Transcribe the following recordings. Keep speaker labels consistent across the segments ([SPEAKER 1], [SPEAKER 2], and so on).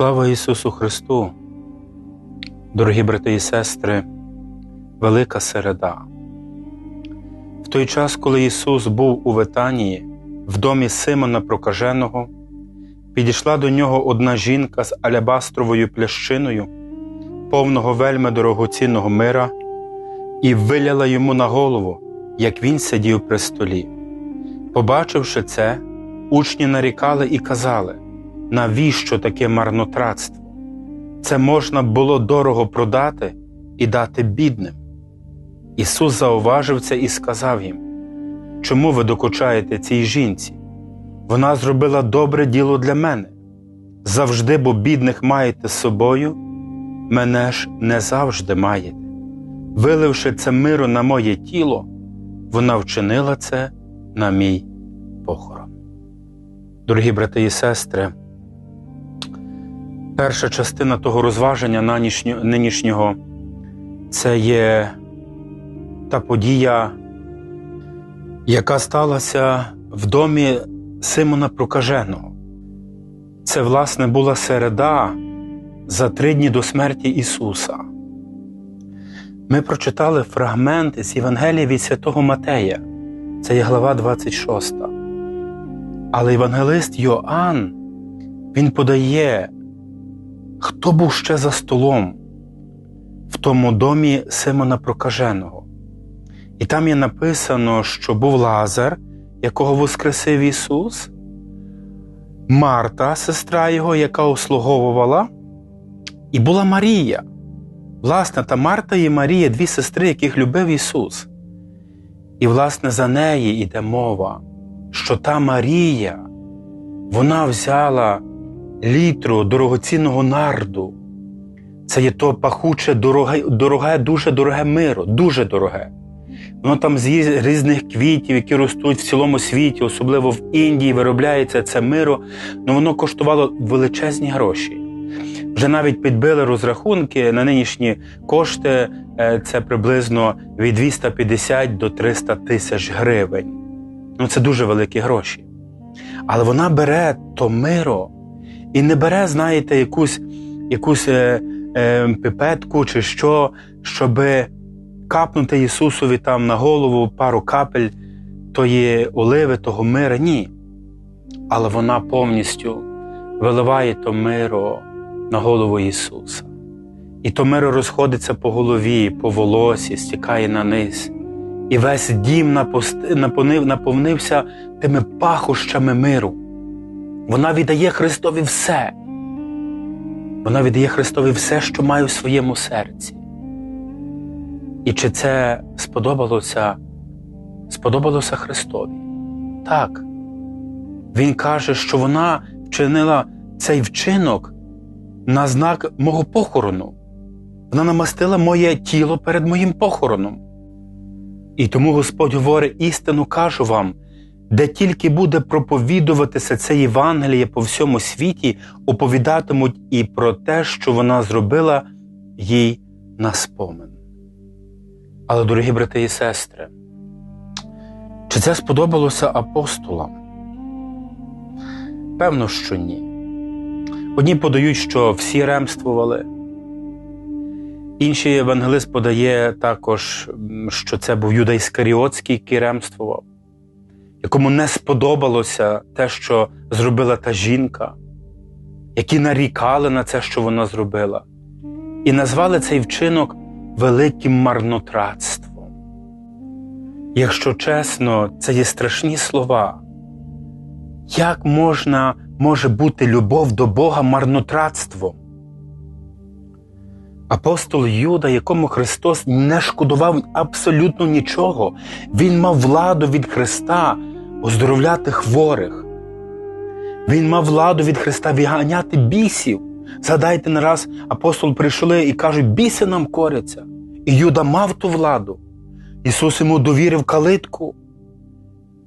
[SPEAKER 1] Слава Ісусу Христу! Дорогі брати і сестри, Велика Середа. В той час, коли Ісус був у Ветанії, в домі Симона Прокаженого, підійшла до нього одна жінка з алябастровою плящиною, повного вельми дорогоцінного мира, і виляла йому на голову, як він сидів при столі. Побачивши це, учні нарікали і казали, навіщо таке марнотратство? Це можна було дорого продати і дати бідним. Ісус зауважив це і сказав їм: Чому ви докучаєте цій жінці? Вона зробила добре діло для мене. Завжди, бо бідних маєте з собою, мене ж не завжди маєте. Виливши це миро на моє тіло, вона вчинила це на мій похорон. Дорогі брати і сестри, перша частина того розваження нинішнього, це є та подія, яка сталася в домі Симона Прокаженого. Це, власне, була середа за три дні до смерті Ісуса. Ми прочитали фрагмент з Євангелія від святого Матея, це є глава 26. Але євангелист Йоанн, він подає, хто був ще за столом в тому домі Симона Прокаженого. І там є написано, що був Лазар, якого воскресив Ісус, Марта, сестра Його, яка услуговувала, і була Марія. Власне, та Марта і Марія дві сестри, яких любив Ісус. І, власне, за неї йде мова, що та Марія, вона взяла літру дорогоцінного нарду. Це є то пахуче, дороге, дороге, дуже дороге миро, дуже дороге. Воно там з різних квітів, які ростуть в цілому світі, особливо в Індії, виробляється це миро, але воно коштувало величезні гроші. Вже навіть підбили розрахунки на нинішні кошти, це приблизно від 250 до 300 тисяч гривень. Ну це дуже великі гроші. Але вона бере то миро і не бере, знаєте, якусь якусь е, е, пипетку чи що, щоб капнути Ісусові там на голову пару капель тої оливи, того мира. Ні. Але вона повністю виливає то миро на голову Ісуса. І то миро розходиться по голові, по волосі, стікає на низ. І весь дім наповнив, наповнився тими пахощами миру. Вона віддає Христові все. Вона віддає Христові все, що має в своєму серці. І чи це сподобалося, сподобалося Христові? Так. Він каже, що вона вчинила цей вчинок на знак мого похорону. Вона намастила моє тіло перед моїм похороном. І тому Господь говорить істину кажу вам, де тільки буде проповідуватися це Євангеліє по всьому світі, оповідатимуть і про те, що вона зробила їй на спомин. Але, дорогі брати і сестри, чи це сподобалося апостолам? Певно, що ні. Одні подають, що всі ремствували. Інший евангелист подає також, що це був Юда Іскаріотський, який ремствував, якому не сподобалося те, що зробила та жінка, які нарікали на це, що вона зробила, і назвали цей вчинок великим марнотратством. Якщо чесно, це є страшні слова. Як можна може бути любов до Бога марнотратством? Апостол Юда, якому Христос не шкодував абсолютно нічого, Він мав владу від Христа оздоровляти хворих. Він мав владу від Христа виганяти бісів. Згадайте, не раз апостол прийшли і кажуть, біси нам коряться. І Юда мав ту владу. Ісус йому довірив калитку.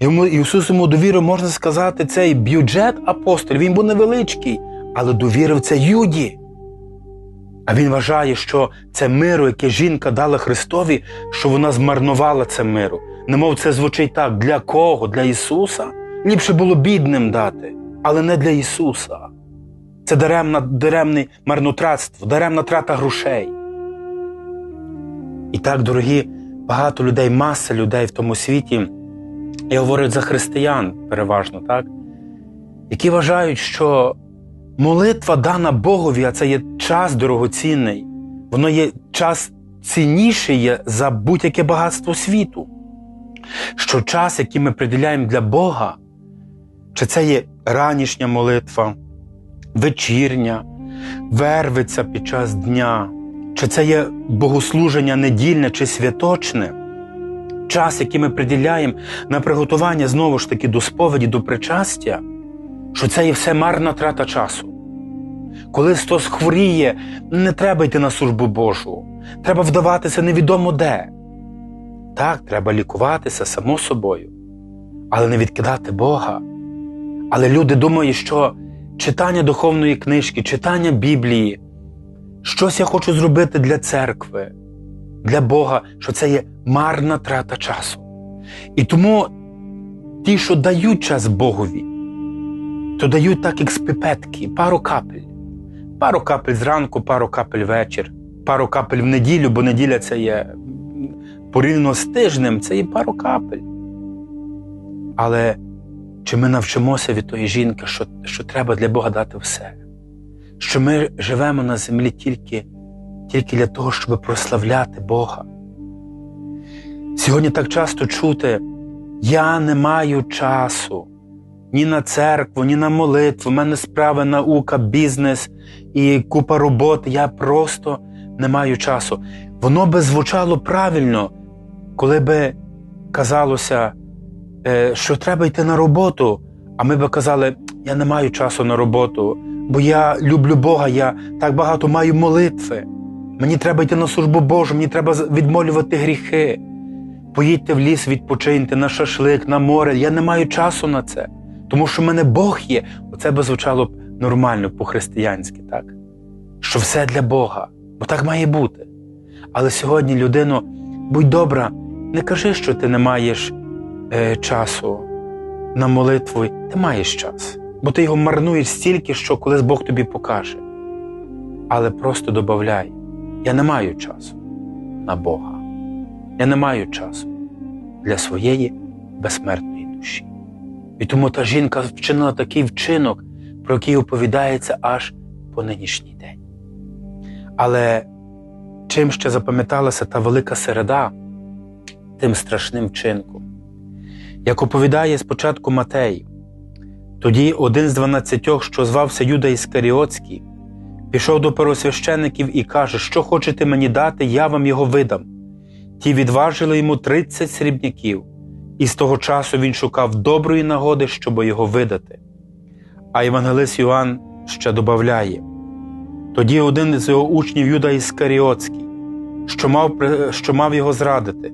[SPEAKER 1] Йому, Ісус йому довірив, можна сказати, цей бюджет апостолів. Він був невеличкий, але довірив це Юді. А він вважає, що це миро, яке жінка дала Христові, що вона змарнувала це миро. Немов це звучить так: для кого? Для Ісуса? Ліпше було бідним дати, але не для Ісуса. Це даремна, даремне марнотратство, даремна трата грошей. І так, дорогі, багато людей, маса людей в тому світі, я говорю за християн переважно, так? які вважають, що молитва дана Богові, а це є час дорогоцінний, воно є час цінніший за будь-яке багатство світу. Що час, який ми приділяємо для Бога, чи це є ранішня молитва, вечірня, вервиця під час дня, чи це є богослуження недільне чи святочне, час, який ми приділяємо на приготування знову ж таки до сповіді, до причастя, що це є все марна трата часу. Коли хтось хворіє, не треба йти на службу Божу, треба вдаватися невідомо де. Так, треба лікуватися само собою, але не відкидати Бога. Але люди думають, що читання духовної книжки, читання Біблії, щось я хочу зробити для церкви, для Бога, що це є марна трата часу. І тому ті, що дають час Богові, то дають так, як з пипетки, пару капель. Пару капель зранку, пару капель вечір, пару капель в неділю, бо неділя це є порівняно з тижнем, це є пару капель. Але чи ми навчимося від тої жінки, що, що треба для Бога дати все? Що ми живемо на землі тільки, тільки для того, щоб прославляти Бога? Сьогодні так часто чути, я не маю часу ні на церкву, ні на молитву. У мене справи, наука, бізнес і купа роботи. Я просто не маю часу. Воно би звучало правильно, коли би казалося, е, що треба йти на роботу, а ми би казали, я не маю часу на роботу, бо я люблю Бога, я так багато маю молитви. Мені треба йти на службу Божу, мені треба відмолювати гріхи. Поїдьте в ліс, відпочиньте на шашлик, на море. Я не маю часу на це. Тому що в мене Бог є. Оце би звучало б нормально по-християнськи, так? Що все для Бога, бо так має бути. Але сьогодні, людино, будь добра, не кажи, що ти не маєш е, часу на молитву. Ти маєш час, бо ти його марнуєш стільки, що колись Бог тобі покаже. Але просто додай, я не маю часу на Бога. Я не маю часу для своєї безсмертної душі. І тому та жінка вчинила такий вчинок, про який оповідається аж по нинішній день. Але чим ще запам'яталася та велика середа, тим страшним вчинком. Як оповідає спочатку Матей, тоді один з дванадцятьох, що звався Юда Іскаріотський, пішов до первосвящеників і каже, що хочете мені дати, я вам його видам. Ті відважили йому тридцять срібняків, і з того часу він шукав доброї нагоди, щоб його видати. А Євангелист Йоанн ще додає: тоді один з його учнів Юда Іскаріотський, що мав, що мав його зрадити,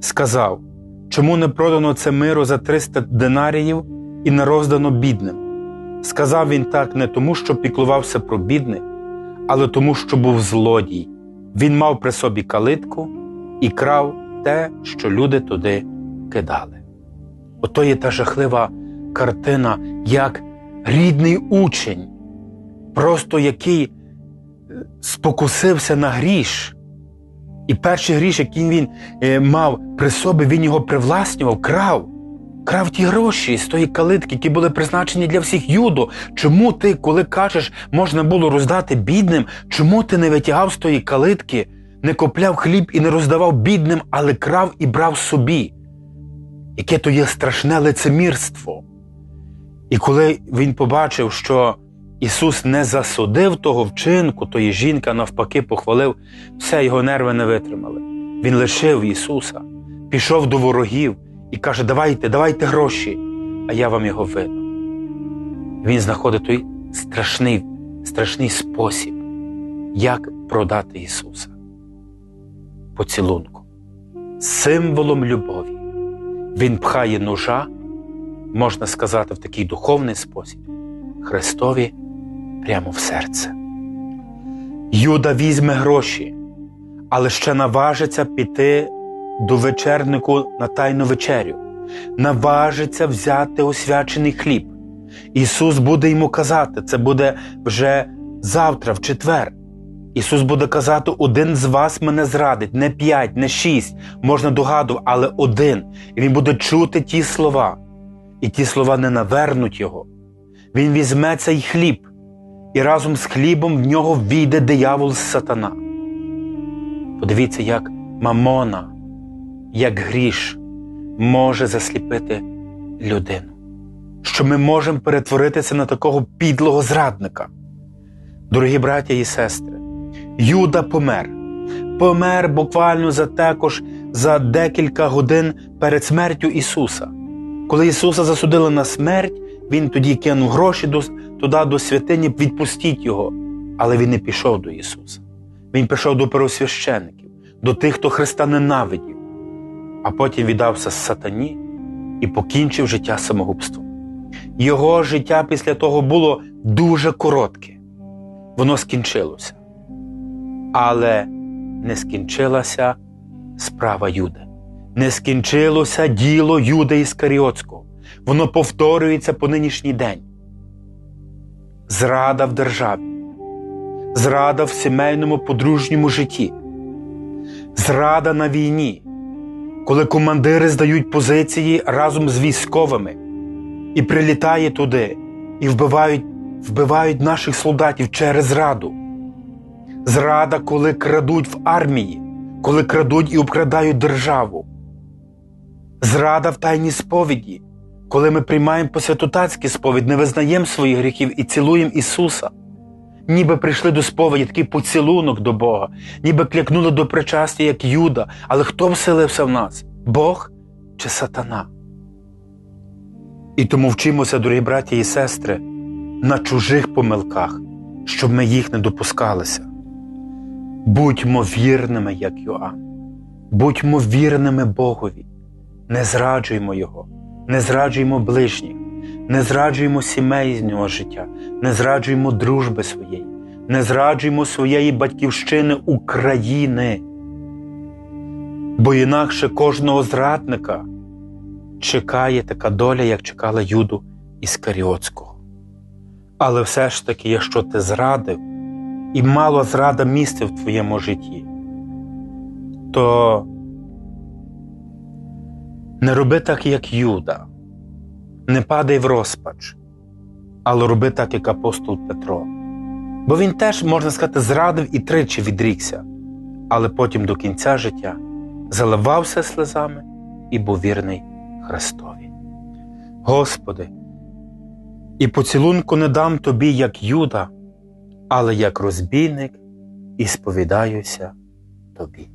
[SPEAKER 1] сказав, чому не продано це миру за 300 динаріїв і не роздано бідним. Сказав він так не тому, що піклувався про бідних, але тому, що був злодій. Він мав при собі калитку і крав те, що люди туди кидали. Ото є та жахлива картина, як рідний учень, просто який спокусився на гріш. І перший гріш, який він е, мав при собі, він його привласнював, крав, крав ті гроші з тої калитки, які були призначені для всіх юдо. Чому ти, коли кажеш, можна було роздати бідним, чому ти не витягав з тої калитки, не купляв хліб і не роздавав бідним, але крав і брав собі? Яке то є страшне лицемірство. І коли він побачив, що Ісус не засудив того вчинку, тої жінка навпаки похвалив, все його нерви не витримали. Він лишив Ісуса, пішов до ворогів і каже: Давайте, давайте гроші, а я вам його видам. Він знаходить той страшний, страшний спосіб, як продати Ісуса. Поцілунком, символом любові. Він пхає ножа, можна сказати, в такий духовний спосіб, Христові прямо в серце. Юда візьме гроші, але ще наважиться піти до вечернику на тайну вечерю, наважиться взяти освячений хліб, Ісус буде йому казати, це буде вже завтра, в четвер. Ісус буде казати, один з вас мене зрадить, не п'ять, не шість, можна догадувати, але один. І він буде чути ті слова, і ті слова не навернуть його. Він візьме цей хліб, і разом з хлібом в нього війде диявол сатана. Подивіться, як мамона, як гріш може засліпити людину. Що ми можемо перетворитися на такого підлого зрадника. Дорогі браття і сестри, Юда помер. Помер буквально за також за декілька годин перед смертю Ісуса. Коли Ісуса засудили на смерть, Він тоді кинув гроші до, туди до святині, відпустіть Його. Але Він не пішов до Ісуса. Він пішов до первосвящеників, до тих, хто Христа ненавидів, а потім віддався сатані і покінчив життя самогубством. Його життя після того було дуже коротке. Воно скінчилося. Але не скінчилася справа Юди. Не скінчилося діло Юда Іскаріотського. Воно повторюється по нинішній день. Зрада в державі, зрада в сімейному подружньому житті, зрада на війні, коли командири здають позиції разом з військовими і прилітає туди, і вбивають, вбивають наших солдатів через зраду. Зрада, коли крадуть в армії, коли крадуть і обкрадають державу. Зрада в тайній сповіді, коли ми приймаємо посвятотацькі сповідь, не визнаємо своїх гріхів і цілуємо Ісуса. Ніби прийшли до сповіді такий поцілунок до Бога, ніби клякнули до причастя, як Юда. Але хто вселився в нас? Бог чи сатана? І тому вчимося, дорогі браті і сестри, на чужих помилках, щоб ми їх не допускалися. Будьмо вірними, як Йоанн. Будьмо вірними Богові. Не зраджуймо Його, не зраджуймо ближніх, не зраджуймо сімейного життя, не зраджуймо дружби своєї, не зраджуймо своєї батьківщини України. Бо інакше кожного зрадника чекає така доля, як чекала Юду Іскаріотського. Але все ж таки, якщо ти зрадив, і мало зрада місця в твоєму житті, то не роби так, як Юда, не падай в розпач, але роби так, як апостол Петро. Бо він теж, можна сказати, зрадив і тричі відрікся, але потім до кінця життя заливався слезами і був вірний Христові. Господи, і поцілунку не дам тобі, як Юда, але як розбійник і сповідаюся тобі.